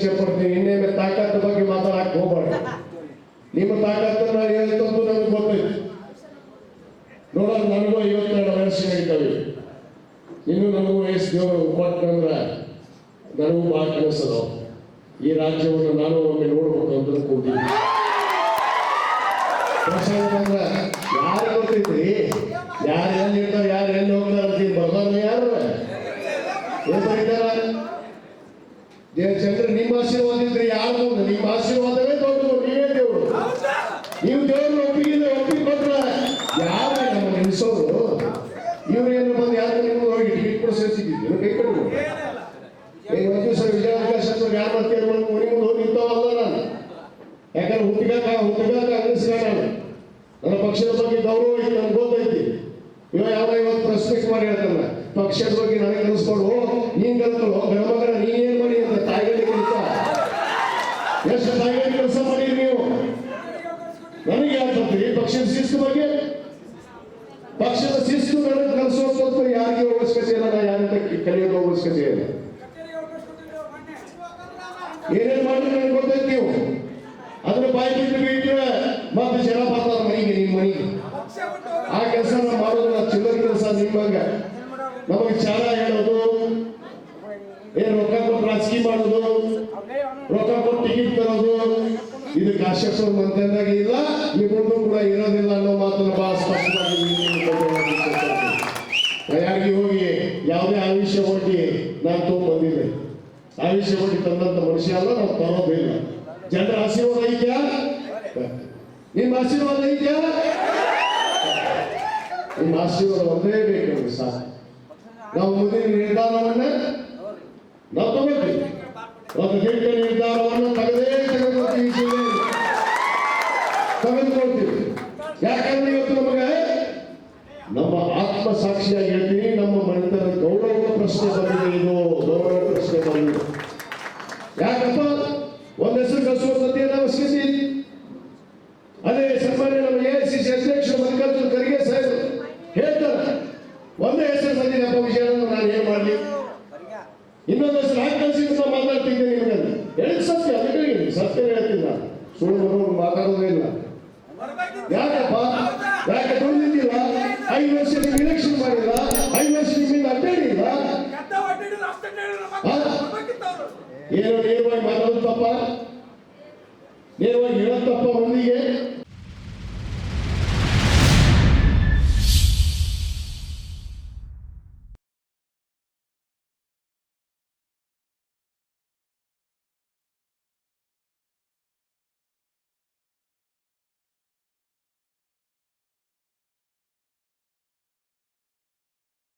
ಇಚ್ಛೆ ಪಡ್ತೀನಿ ಇನ್ನೇನು ತಾಕತ್ತು ಬಗ್ಗೆ ಮಾತಾಡಕ್ ಹೋಗ್ಬಾರ್ದು. ನಿಮ್ಮ ತಾಕತ್ತನ್ನ ಹೇಳ್ತಂದು ನನಗೆ ಗೊತ್ತಿಲ್ಲ. ನೋಡೋದು ನನಗೂ ಐವತ್ತೆರಡು ವಯಸ್ಸು ಹೇಳ್ತವೆ ಇನ್ನು ನನಗೂ ವಯಸ್ಸು ದೇವರು ಕೊಟ್ಟಂದ್ರೆ ನನಗೂ ಭಾಳ ಕೆಲಸದ. ಈ ರಾಜ್ಯವನ್ನು ನಾನು ಒಮ್ಮೆ ನೋಡ್ಬೇಕು ಅಂತ ಕೂತೀನಿ ಯಾರು ಗೊತ್ತೈತ್ರಿ ಯಾರು ಎಲ್ಲಿ ಇರ್ತಾರ ಯಾರು ಎಲ್ಲಿ ಹೋಗ್ತಾರ ಬರ್ದಾರ ಯಾರು? ಏನ್ ಬರೀತಾರ ದೇವ ಚಂದ್ರ ನಿಮ್ಮ ಆಶೀರ್ವಾದ ಇದ್ರೆ ಯಾರು ನಿಮ್ಮ ಆಶೀರ್ವಾದವೇ ದೊಡ್ಡದು, ನೀವೇ ದೇವರು. ನೀವು ದೇವರು ಒಪ್ಪಿಗೆ ಒಪ್ಪಿಗೆ ಕೊಟ್ರ ಯಾರು ನಮ್ಮ ನಿಲ್ಸೋರು ಇವ್ರು ಏನು ಬಂದು ಯಾರು ನಿಮ್ಗೆ ಹೋಗಿ ಟಿಕೆಟ್ ಕೂಡ ಸೇರಿಸಿದ್ದೀವಿ ಕೈ ಕಟ್ಬೋದು ಈಗ ಒಂದು ದಿವಸ ವಿಜಯಾವಕಾಶ ಯಾರು ಮತ್ತೆ ಮನೆ ಮುಂದೆ ಹೋಗಿ ನಿಂತವಲ್ಲ ನಾನು. ಯಾಕಂದ್ರೆ ಹುಟ್ಟಿಗಾಕ ಹುಟ್ಟಿಗಾಕ ಅಂಗಿಸ್ಕೊಂಡ ನಾನು. ನನ್ನ ಪಕ್ಷದ ಬಗ್ಗೆ ಗೌರವ ನನ್ಗೆ ಗೊತ್ತೈತಿ. ಇವ ಮಾಡಿ ಹೇಳ್ತಾನ ಪಕ್ಷದ ಬಗ್ಗೆ ನನಗೆ ಕಲಿಸ್ಕೊಂಡು ನೀನ್ ಕಲ್ತು ಗಣಮಗನ ನೀನೇನ್ ಮಾಡಿ ಅಂತ ತಾಯಿಗಳಿಗೆ ಕೆಲಸ ಎಷ್ಟು ತಾಯಿಗಳಿಗೆ ಕೆಲಸ ಮಾಡಿ ನೀವು? ನನಗೆ ಯಾಕೆ ಪಕ್ಷದ ಶಿಸ್ತು ಬಗ್ಗೆ? ಪಕ್ಷದ ಶಿಸ್ತು ನನಗೆ ಕಲಿಸೋದು ಯಾರಿಗೆ ಅವಶ್ಯಕತೆ ಇಲ್ಲ ನಾ ಯಾರಂತ ಕಲಿಯೋದು ಅವಶ್ಯಕತೆ ಇಲ್ಲ ಏನೇನ್ ಮಾಡಿದ್ರೆ ನನಗೆ ಗೊತ್ತೈತಿ ನೀವು? ಅದನ್ನ ಬಾಯಿ ಬಿಟ್ಟು ಬಿಟ್ಟರೆ ಮತ್ತೆ ಜನ ಬರ್ತಾರೆ ಮನೆಗೆ, ನಿಮ್ಮ ಮನೆಗೆ. ಆ ಕೆಲಸ ನಾವು ತರೋದು ಇದು ಕಾಶ್ಯಪ್ಪ ಮಂತ್ರಿದಾಗ ಇಲ್ಲ ಮುಂದೆ ಕೂಡ ಇರೋದಿಲ್ಲ ಅನ್ನೋ ಮಾತನ್ನು ಬಹಳ ಸ್ಪಷ್ಟವಾಗಿ. ಯಾರಿಗೆ ಹೋಗಿ ಯಾವುದೇ ಆಯುಷ್ಯ ಒಡ್ಡಿ ನಾನು ತಗೊಂಡ್ಬಂದಿದ್ದೆ ಆಯುಷ್ಯ ಒಡ್ಡಿ ತಂದಂತ ಮನುಷ್ಯ ಅಲ್ಲ ನಾವು ತರೋದಿಲ್ಲ ಜನರ ಆಶೀರ್ವಾದ ಇದೆಯಾ ನಿಮ್ಮ ಆಶೀರ್ವಾದ ಇದೆಯಾ ನಿಮ್ಮ ಆಶೀರ್ವಾದ ಒಂದೇ ಬೇಕು, ಸಾಕು. ನಾವು ಮುಂದಿನ ನಿರ್ಧಾರವನ್ನ ನಾವು ತಗೋತೀವಿ ಒಂದು ದಿಟ್ಟ ನಿರ್ಧಾರವನ್ನು ತಗದೇ ತೆಗೆದುಕೊಳ್ತೀವಿ. ತೆಗೆದುಕೊಳ್ತೀವಿ. ಯಾಕಂದ್ರೆ ಇವತ್ತು ನಮಗೆ ನಮ್ಮ ಆತ್ಮ ಸಾಕ್ಷಿಯಾಗಿ ಹೇಳ್ತೀನಿ ನಮ್ಮ ಮನೆತನ ಗೌರವ ಪ್ರಶ್ನೆ ಬಂದಿದೆ ಇದು ಗೌರವ ಪ್ರಶ್ನೆ ಬಂದಿದೆ. ಯಾಕಪ್ಪ? ಒಂದ್ ಹೆಸರು ಕಳಿಸುವಂತದ್ದು ನಾವು ಅವಶ್ಯಕತೆ? ಅದೇ ಸನ್ಮಾನ್ಯ ನಮ್ಮ ಎ ಸಿ ಸಿ ಅಧ್ಯಕ್ಷ ಮಲ್ಲಿಕಾರ್ಜುನ ಖರ್ಗೆ ಸಾಹೇಬರು ಹೇಳ್ತಾರೆ. ಒಂದೇ ಹೆಸರು ಬಂದಿದೆಪ್ಪ ವಿಷಯ ನಾನು ಏನ್ ಮಾಡಲಿ? ಇನ್ನೊಂದು ಹೆಸರು ಹಾಕಿ ಏನು ನೇರವಾಗಿ ಮಾತಾಡೋದು ತಪ್ಪ ನೇರವಾಗಿ ಹೇಳೋದು ತಪ್ಪ ಮಂದಿಗೆ